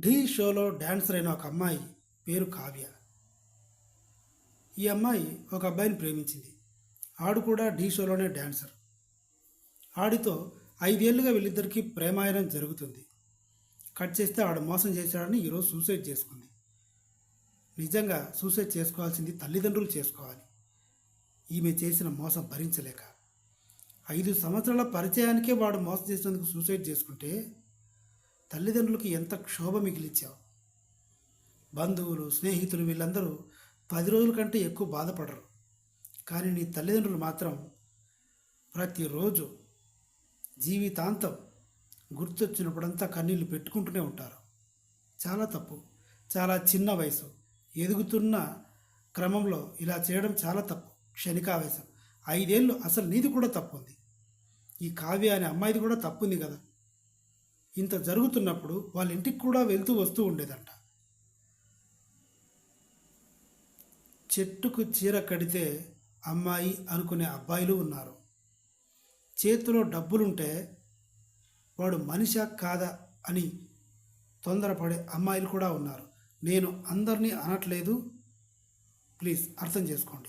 ఢీ షోలో డాన్సర్ అయిన ఒక అమ్మాయి పేరు కావ్య. ఈ అమ్మాయి ఒక అబ్బాయిని ప్రేమించింది. ఆడు కూడా ఢీ షోలోనే డాన్సర్. ఆడితో ఐదేళ్ళుగా వీళ్ళిద్దరికీ ప్రేమాయణం జరుగుతుంది. కట్ చేస్తే ఆడు మోసం చేశాడని ఈరోజు సూసైడ్ చేసుకుంది. నిజంగా సూసైడ్ చేసుకోవాల్సింది తల్లిదండ్రులు చేసుకోవాలి. ఈమె చేసిన మోసం భరించలేక. ఐదు సంవత్సరాల పరిచయానికే వాడు మోసం చేసినందుకు సూసైడ్ చేసుకుంటే తల్లిదండ్రులకు ఎంత క్షోభ మిగిలిచ్చావు? బంధువులు స్నేహితులు వీళ్ళందరూ పది రోజుల కంటే ఎక్కువ బాధపడరు. కానీ నీ తల్లిదండ్రులు మాత్రం ప్రతిరోజు జీవితాంతం గుర్తొచ్చినప్పుడంతా కన్నీళ్ళు పెట్టుకుంటూనే ఉంటారు. చాలా తప్పు చాలా చిన్న వయసు. ఎదుగుతున్న క్రమంలో ఇలా చేయడం చాలా తప్పు క్షణికావేశం. ఐదేళ్ళు అసలు నీది కూడా తప్పు ఉంది ఈ కావ్య అనే అమ్మాయిది కూడా తప్పు ఉంది కదా. ఇంత జరుగుతున్నప్పుడు వాళ్ళ ఇంటికి కూడా వెళ్తూ వస్తూ ఉండేదంట. చెట్టుకు చీర కడితే అమ్మాయి అనుకునే అబ్బాయిలు ఉన్నారు. చేతిలో డబ్బులుంటే వాడు మనిషా కాదా అని తొందరపడే అమ్మాయిలు కూడా ఉన్నారు. నేను అందరినీ అనట్లేదు. ప్లీజ్ అర్థం చేసుకోండి.